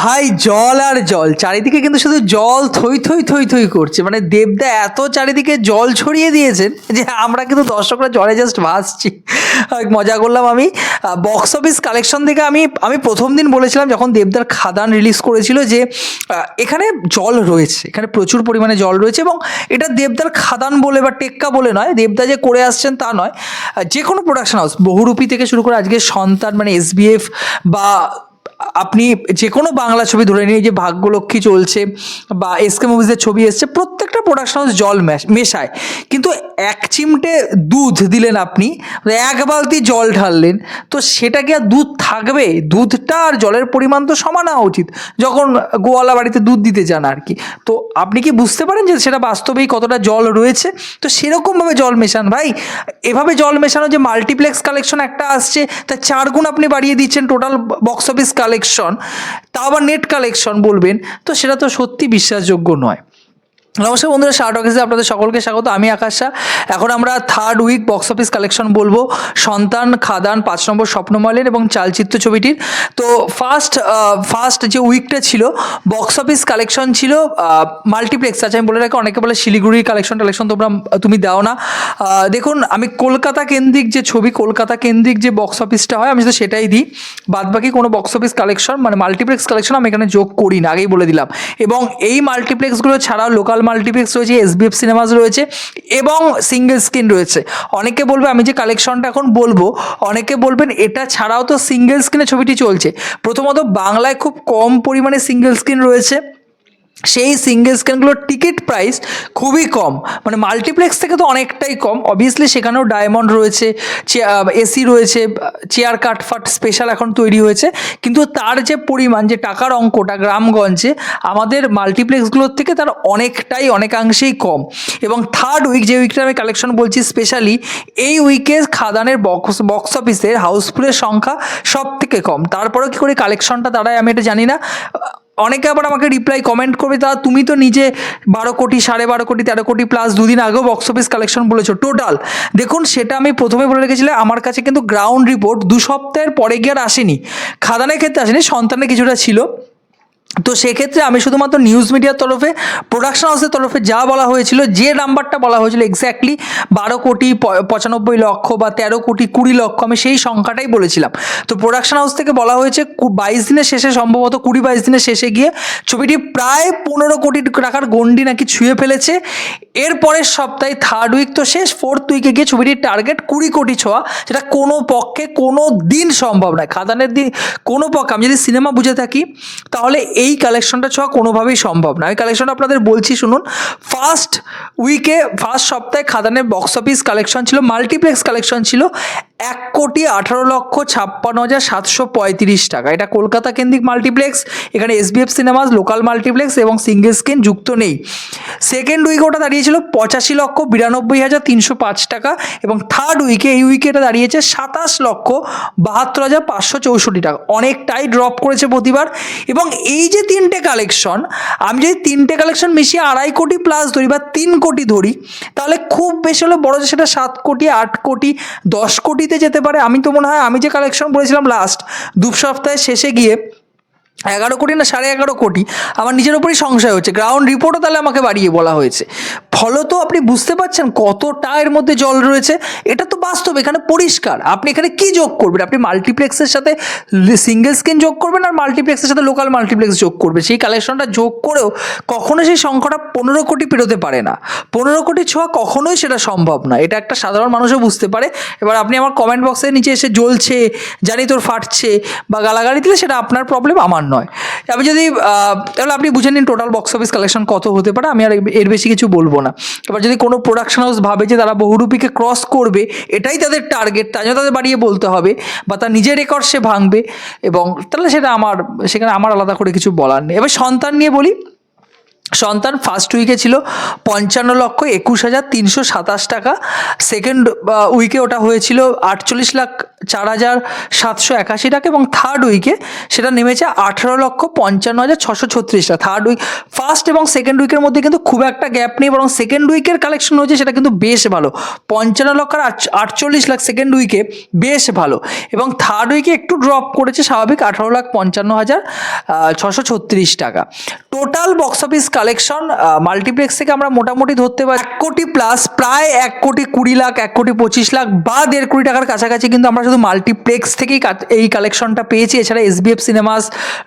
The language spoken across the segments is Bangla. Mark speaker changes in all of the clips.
Speaker 1: ভাই জল আর জল, চারিদিকে কিন্তু শুধু জল থই থই থই থই করছে। মানে দেবদা এত চারিদিকে জল ছড়িয়ে দিয়েছেন যে আমরা কিন্তু দর্শকরা জলে জাস্ট ভাসছি। মজা করলাম আমি। বক্স অফিস কালেকশন থেকে আমি আমি প্রথম দিন বলেছিলাম যখন দেবদার খাদান রিলিজ করেছিল যে এখানে জল রয়েছে, এখানে প্রচুর পরিমাণে জল রয়েছে এবং এটা দেবদার খাদান বলে বা টেক্কা বলে নয়, দেবদা যে করে আসছেন তা নয়। যে কোনো প্রোডাকশন হাউস বহুরূপী থেকে শুরু করে আজকে সন্তান মানে এসবিএফ বা আপনি যে কোনো বাংলা ছবি ধরে নিয়ে যে ভাগ্যলক্ষ্মী চলছে বা এসকে মুভিজের ছবি এসছে প্রত্যেকটা প্রোডাকশন হাউস জল মেশ- মেশায়। কিন্তু এক চিমটে দুধ দিলেন আপনি এক বালতি জল ঢাললেন, তো সেটা কি আর দুধ থাকবে? দুধটা আর জলের পরিমাণ তো সমান হওয়া উচিত, যখন গোয়ালা বাড়িতে দুধ দিতে যান আর কি। তো আপনি কি বুঝতে পারেন যে সেটা বাস্তবেই কতটা জল রয়েছে? তো সেরকমভাবে জল মেশান ভাই। এভাবে জল মেশানো যে মাল্টিপ্লেক্স কালেকশন একটা আসছে, তা চার গুণ আপনি বাড়িয়ে দিচ্ছেন টোটাল বক্স অফিস কালেকশন তা আবার নেট কালেকশন বলবেন, তো সেটা তো সত্যি বিশ্বাসযোগ্য নয়। নমস্কার বন্ধুরা শার্ট অফিসে আপনাদের সকলকে স্বাগত। আমি আকাশ। এখন আমরা third week box office collection বলব। সন্তান, খাদান, পাঁচ নম্বর স্বপ্নমালের এবং চালচিত্র ছবিটির। তো ফার্স্ট ফার্স্ট যে উইকটা ছিল বক্স অফিস কালেকশন ছিল মাল্টিপ্লেক্স আছে আমি বলে রাখি, অনেকে বলে শিলিগুড়ির কালেকশন টালেকশন তোমরা, তুমি দাও না। দেখুন, আমি কলকাতা কেন্দ্রিক যে ছবি, কলকাতা কেন্দ্রিক যে বক্স অফিসটা হয়, আমি তো সেটাই দিই। বাদবাকি কোনো বক্স অফিস কালেকশন মানে মাল্টিপ্লেক্স কালেকশন আমি এখানে যোগ করি না, আগেই বলে দিলাম। এবং এই মাল্টিপ্লেক্সগুলো ছাড়াও লোকাল মাল্টিপ্লেক্স রয়েছে এস এসবিএফ সিনেমাস রয়েছে এবং সিঙ্গেল স্ক্রিন রয়েছে। অনেকে বলবে, আমি যে কালেকশনটা এখন বলব, অনেকে বলবেন, এটা ছাড়াও তো সিঙ্গেল স্ক্রিনে ছবিটি চলছে। প্রথমত বাংলায় খুব কম পরিমাণে সিঙ্গেল স্ক্রিন রয়েছে। সেই সিঙ্গেল স্ক্রিনগুলোর টিকিট প্রাইস খুবই কম। মানে মাল্টিপ্লেক্স থেকে তো অনেকটাই কম। অবভিয়াসলি সেখানেও ডায়মন্ড রয়েছে এসি রয়েছে চেয়ার কাটফাট স্পেশাল এখন তৈরি হয়েছে। কিন্তু তার যে পরিমাণ, যে টাকার অঙ্কটা গ্রামগঞ্জে, আমাদের মাল্টিপ্লেক্সগুলোর থেকে তার অনেকটাই, অনেকাংশেই কম। এবং থার্ড উইক যে উইকটা আমি কালেকশন বলছি স্পেশালি এই উইকে খাদানের বক্স বক্স অফিসের হাউসফুলের সংখ্যা সব থেকে কম। তারপরেও কী করে কালেকশনটা দাঁড়ায় আমি এটা জানি না। অনেকে আবার আমাকে রিপ্লাই কমেন্ট করবে, তা তুমি তো নিজে বারো কোটি, সাড়ে বারো কোটি, তেরো কোটি প্লাস দুদিন আগেও বক্স অফিস কালেকশন বলেছ টোটাল দেখুন, সেটা আমি প্রথমে বলে রেখেছিলাম, আমার কাছে কিন্তু গ্রাউন্ড রিপোর্ট দু সপ্তাহের পরে গিয়ে আর আসেনি। খাদানের ক্ষেত্রে আসেনি, সন্তানের কিছুটা ছিল। তো সেক্ষেত্রে আমি শুধুমাত্র নিউজ মিডিয়ার তরফে প্রোডাকশন হাউসের তরফে যা বলা হয়েছিল, যে নাম্বারটা বলা হয়েছিল এক্স্যাক্টলি বারো কোটি পঁচানব্বই লক্ষ বা তেরো কোটি কুড়ি লক্ষ আমি সেই সংখ্যাটাই বলেছিলাম। তো প্রোডাকশন হাউস থেকে বলা হয়েছে বাইশ দিনের শেষে, সম্ভবত কুড়ি বাইশ দিনের শেষে গিয়ে ছবিটি প্রায় পনেরো কোটি টাকার গন্ডি নাকি ছুঁয়ে ফেলেছে। এর পরের সপ্তাহে থার্ড উইক তো শেষ ফোর্থ উইকে গিয়ে ছবিটির টার্গেট কুড়ি কোটি ছোঁয়া, যেটা কোনো পক্ষে কোনো দিন সম্ভব নয়। খাদানের দিন কোনো পক্ষে, আমি যদি সিনেমা বুঝে থাকি, তাহলে এই কালেকশনটা ছোঁয়া কোনোভাবেই সম্ভব না। আমি কালেকশনটা আপনাদের বলছি, শুনুন। ফার্স্ট উইকে ফার্স্ট সপ্তাহে খাদানের বক্স অফিস কালেকশন ছিল মাল্টিপ্লেক্স কালেকশন ছিল। এক কোটি আঠারো লক্ষ ছাপ্পান্ন হাজার সাতশো পঁয়ত্রিশ টাকা। এটা কলকাতা কেন্দ্রিক মাল্টিপ্লেক্স, এখানে এসবিএফ সিনেমাস, লোকাল মাল্টিপ্লেক্স এবং সিঙ্গেল স্ক্রিন যুক্ত নেই। সেকেন্ড উইকে ওটা দাঁড়িয়েছিল পঁচাশি লক্ষ বিরানব্বই হাজার তিনশো পাঁচ টাকা এবং থার্ড উইকে, এই উইকে এটা দাঁড়িয়েছে সাতাশ লক্ষ বাহাত্তর হাজার পাঁচশো চৌষট্টি টাকা। অনেকটাই ড্রপ করেছে প্রতিবার এবং এই যে তিনটে কালেকশন আমি যদি তিনটে কালেকশন মিশিয়ে আড়াই কোটি প্লাস ধরি বা তিন কোটি ধরি, তাহলে খুব বেশি হলে বড় যে সেটা সাত কোটি, আট কোটি, দশ কোটিতে যেতে পারে। আমি তো মনে হয়, আমি যে কালেকশন বলেছিলাম লাস্ট দু সপ্তাহের শেষে গিয়ে এগারো কোটি না সাড়ে এগারো কোটি? আমার নিজের উপরই সংশয় হচ্ছে। গ্রাউন্ড রিপোর্টও তাহলে আমাকে বাড়িয়ে বলা হয়েছে। ফলত আপনি বুঝতে পারছেন কতটা এর মধ্যে জল রয়েছে? এটা তো বাস্তব, এখানে পরিষ্কার। আপনি এখানে কি যোগ করবেন? আপনি মাল্টিপ্লেক্সের সাথে সিঙ্গেল স্ক্রিন যোগ করবেন আর মাল্টিপ্লেক্সের সাথে লোকাল মাল্টিপ্লেক্স যোগ করবে সেই কালেকশনটা যোগ করেও কখনো সেই সংখ্যাটা পনেরো কোটি পেরোতে পারে না। পনেরো কোটি ছোঁয়া কখনোই সেটা সম্ভব না। এটা একটা সাধারণ মানুষও বুঝতে পারে। এবার আপনি আমার কমেন্ট বক্সের নিচে এসে জ্বলছে, জানি তোর ফাটছে বা গালাগালি দিলে সেটা আপনার প্রবলেম আমার নয়। আমি যদি তাহলে আপনি বুঝে নিন টোটাল বক্স অফিস কালেকশন কত হতে পারে, আমি আর এর বেশি কিছু বলব না। এবার যদি কোনো প্রোডাকশন হাউস ভাবে যে তারা বহুরূপীকে ক্রস করবে, এটাই তাদের টার্গেট তাই জন্য তাদের বাড়িয়ে বলতে হবে, বা তার নিজের রেকর্ড সে ভাঙবে, এবং তাহলে সেটা আমার, সেখানে আমার আলাদা করে কিছু বলার নেই। এবার সন্তান নিয়ে বলি সন্তান ফার্স্ট উইকে ছিল পঞ্চান্ন লক্ষ একুশ হাজার তিনশো সাতাশ টাকা। সেকেন্ড উইকে ওটা হয়েছিল আটচল্লিশ লাখ চার হাজার সাতশো একাশি টাকা এবং থার্ড উইকে সেটা নেমেছে আঠারো লক্ষ পঞ্চান্ন হাজার ছশো ছত্রিশ টাকা। থার্ড উইক ফার্স্ট এবং সেকেন্ড উইকের মধ্যে কিন্তু খুব একটা গ্যাপ নেই বরং সেকেন্ড উইকের কালেকশন হয়েছে সেটা কিন্তু বেশ ভালো। পঞ্চান্ন লক্ষ আর আটচল্লিশ লাখ সেকেন্ড উইকে বেশ ভালো এবং থার্ড উইকে একটু ড্রপ করেছে স্বাভাবিক আঠারো লাখ পঞ্চান্ন হাজার ছশো ছত্রিশ টাকা। Total box office collection multiplex থেকে আমরা মোটামুটি ধরতে পারি এক কোটি প্লাস প্রায় এক কোটি কুড়ি লাখ, এক কোটি পঁচিশ লাখ বা দেড় কোটি টাকার কাছাকাছি কিন্তু আমরা শুধু মাল্টিপ্লেক্স থেকেই এই কালেকশনটা পেয়েছি। এছাড়া এসবিএফ সিনেমাস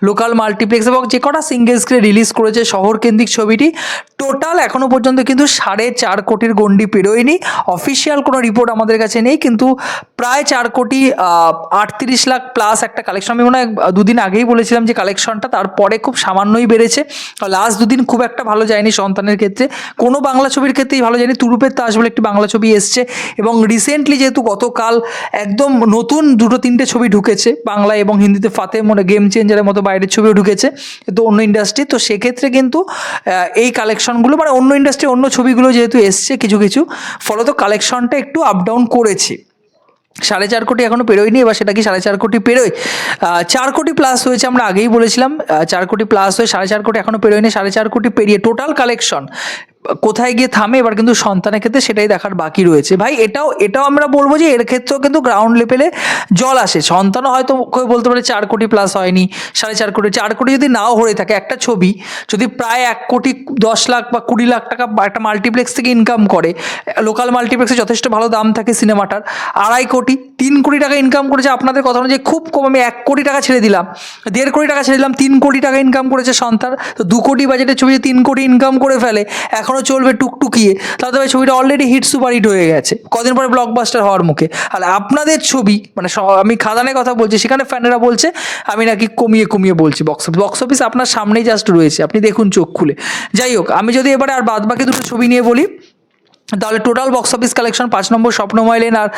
Speaker 1: লোকাল মাল্টিপ্লেক্স এবং যে কটা সিঙ্গেল স্ক্রিন রিলিজ করেছে শহর কেন্দ্রিক ছবিটি টোটাল এখনও পর্যন্ত কিন্তু সাড়ে চার কোটির গন্ডি পেরোয়নি। অফিসিয়াল কোনো রিপোর্ট আমাদের কাছে নেই, কিন্তু প্রায় চার কোটি আটত্রিশ লাখ প্লাস একটা কালেকশন আমি মনে হয় দুদিন আগেই বলেছিলাম যে কালেকশনটা তারপরে খুব সামান্যই বেড়েছে। লাস্ট দুদিন খুব একটা ভালো যায়নি সন্তানের ক্ষেত্রে। কোনো বাংলা ছবির ক্ষেত্রেই ভালো যায়নি। তুরুপের তাস বলে একটি বাংলা ছবি এসছে। এবং রিসেন্টলি যেহেতু গতকাল একদম নতুন দুটো তিনটে ছবি ঢুকেছে, বাংলা এবং হিন্দিতে ফাতে মনে গেম চেঞ্জারের মতো বাইরের ছবিও ঢুকেছে, তো অন্য ইন্ডাস্ট্রি তো সেক্ষেত্রে কিন্তু এই কালেকশনগুলো মানে অন্য ইন্ডাস্ট্রি অন্য ছবিগুলো যেহেতু এসছে কিছু কিছু, ফলত কালেকশনটা একটু আপ ডাউন করেছে। সাড়ে চার কোটি এখনও পেরোয়নি, এবার সেটা কি সাড়ে চার কোটি পেরোয়? চার কোটি প্লাস হয়েছে আমরা আগেই বলেছিলাম চার কোটি প্লাস হয়ে সাড়ে চার কোটি এখনও পেরোয়নি, সাড়ে চার কোটি পেরিয়ে টোটাল কালেকশন কোথায় গিয়ে থামে, এবার কিন্তু সন্তানের ক্ষেত্রে সেটাই দেখার বাকি রয়েছে। ভাই, এটাও এটাও আমরা বলব যে, এর ক্ষেত্রেও কিন্তু গ্রাউন্ড লেভেলে জল আসে। সন্তানও হয়তো কেউ বলতে পারে চার কোটি প্লাস হয়নি, সাড়ে চার কোটি চার কোটি যদি নাও হয়ে থাকে, একটা ছবি, যদি প্রায় এক কোটি দশ লাখ বা কুড়ি লাখ টাকা একটা মাল্টিপ্লেক্স থেকে ইনকাম করে লোকাল মাল্টিপ্লেক্সে যথেষ্ট ভালো দাম থাকে সিনেমাটার আড়াই কোটি তিন কোটি টাকা ইনকাম করেছে আপনাদের কথা অনুযায়ী, খুব কম, আমি এক কোটি টাকা ছেড়ে দিলাম। দেড় কোটি টাকা ছেড়ে দিলাম, তিন কোটি টাকা ইনকাম করেছে সন্তান। তো দু কোটি বাজেটের ছবি তিন কোটি ইনকাম করে ফেলে এখনও চলবে টুকটুকিয়ে। তাহলে ভাই ছবিটা অলরেডি হিট সুপার হিট হয়ে গেছে। কদিন পরে ব্লকবাস্টার হওয়ার মুখে। আর আপনাদের ছবি মানে আমি খাদানের কথা বলছি, সেখানে ফ্যানেরা বলছে, আমি নাকি কমিয়ে কমিয়ে বলছি বক্স অফিস বক্স অফিস আপনার সামনেই জাস্ট রয়েছে, আপনি দেখুন চোখ খুলে। যাই হোক, আমি যদি এবারে আর বাদ বাকি দুটো ছবি নিয়ে বলি তাহলে টোটাল বক্স অফিস কালেকশন পাঁচ নম্বর স্বপ্নময় লেন আর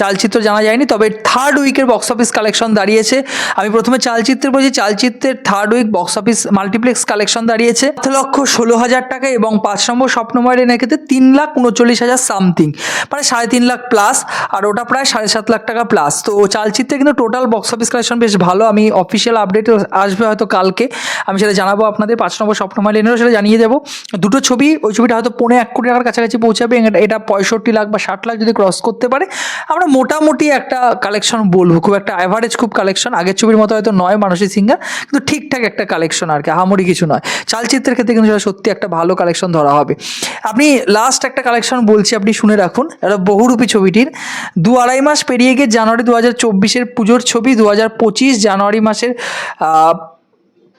Speaker 1: চালচিত্র জানা যায়নি, তবে থার্ড উইকের বক্স অফিস কালেকশন দাঁড়িয়েছে। আমি প্রথমে চালচিত্রের বলছি চালচিত্রের third week box office multiplex collection দাঁড়িয়েছে। সাত লক্ষ ষোলো হাজার টাকা এবং পাঁচ নম্বর স্বপ্নময় লেনের ক্ষেত্রে তিন লাখ উনচল্লিশ হাজার সামথিং মানে সাড়ে তিন লাখ প্লাস আর ওটা প্রায় সাড়ে সাত লাখ টাকা প্লাস তো চালচিত্রে কিন্তু টোটাল বক্স অফিস কালেকশন বেশ ভালো, আমি অফিসিয়াল আপডেট আসবে হয়তো কালকে, আমি সেটা জানাব আপনাদের, পাঁচ নম্বর স্বপ্নময় লেনেরও সেটা জানিয়ে দেবো। দুটো ছবি, ওই ছবিটা হয়তো পৌনে এক কোটি টাকার কাছাকাছি পৌঁছাবে এটা- পঁয়ষট্টি লাখ বা ষাট লাখ যদি ক্রস করতে পারে, আমরা মোটামুটি একটা কালেকশন বলব। খুব একটা অ্যাভারেজ খুব কালেকশন আগের ছবির মতো হয়তো নয় মানুষের সিঙ্গার কিন্তু ঠিকঠাক একটা কালেকশন আর কি, আহামরি কিছু নয়। চালচিত্রের ক্ষেত্রে কিন্তু সত্যি একটা ভালো কালেকশন ধরা হবে। আপনি লাস্ট একটা কালেকশন বলছি, আপনি শুনে রাখুন, এটা বহুরূপী ছবিটির। দু আড়াই মাস পেরিয়ে গিয়ে জানুয়ারি দু হাজার চব্বিশের পুজোর ছবি, দু হাজার পঁচিশ জানুয়ারি মাসের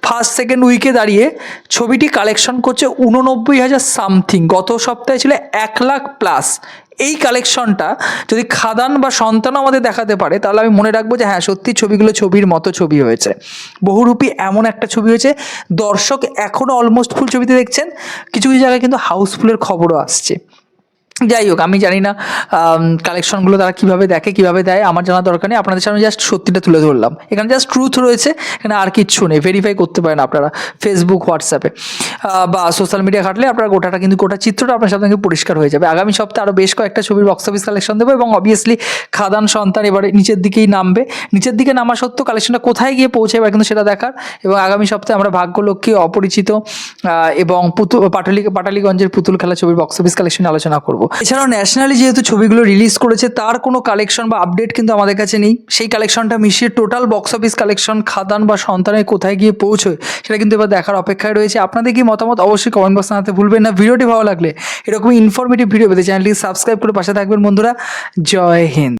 Speaker 1: ফার্স্ট সেকেন্ড উইকে দাঁড়িয়ে ছবিটি কালেকশন করছে উননব্বই হাজার সামথিং গত সপ্তাহে ছিল এক লাখ প্লাস এই কালেকশনটা যদি খাদান বা সন্তান আমাদের দেখাতে পারে, তাহলে আমি মনে রাখব যে হ্যাঁ সত্যি ছবিগুলো ছবির মতো ছবি হয়েছে। বহুরূপী এমন একটা ছবি হয়েছে, দর্শক এখনও অলমোস্ট ফুল ছবিতে দেখছেন। কিছু কিছু জায়গায় কিন্তু হাউসফুলের খবরও আসছে। যাই হোক, আমি জানি না কালেকশনগুলো তারা কীভাবে দেখে, কীভাবে দেয়, আমার জানা দরকার নেই। আপনাদের সামনে জাস্ট সত্যিটা তুলে ধরলাম। এখানে জাস্ট ট্রুথ রয়েছে, এখানে আর কিচ্ছু নেই ভেরিফাই করতে পারেন আপনারা ফেসবুক হোয়াটসঅ্যাপে বা সোশ্যাল মিডিয়া ঘাটলে আপনার গোটাটা কিন্তু, গোটা চিত্রটা আপনার সামনে পরিষ্কার হয়ে যাবে। আগামী সপ্তাহে আরও বেশ কয়েকটা ছবির বক্স অফিস কালেকশন দেবো এবং অবভিয়াসলি খাদান, সন্তান এবারে নিচের দিকেই নামবে। নিচের দিকে নামা সত্ত্বেও কালেকশনটা কোথায় গিয়ে পৌঁছে এবার কিন্তু সেটা দেখার। এবং আগামী সপ্তাহে আমরা ভাগ্যলক্ষ্মী, অপরিচিত এবং পুতুল পাটালি পাটালিগঞ্জের পুতুল খেলা ছবির বক্স অফিস কালেকশন আলোচনা করব। এছাড়াও ন্যাশনালি যেহেতু ছবিগুলো রিলিজ করেছে, তার কোনো কালেকশন বা আপডেট কিন্তু আমাদের কাছে নেই। সেই কালেকশনটা মিশিয়ে total box office collection Khadaan বা সন্তানের কোথায় গিয়ে পৌঁছয়, সেটা কিন্তু এবার দেখার অপেক্ষায় রয়েছে। আপনাদের কি মতামত অবশ্যই কমেন্ট বক্স জানাতে ভুলবেন না। ভিডিওটি ভালো লাগলে এরকমই ইনফরমেটিভ ভিডিও পেতে চ্যানেলটি সাবস্ক্রাইব করে পাশে থাকবেন বন্ধুরা। জয় হিন্দ।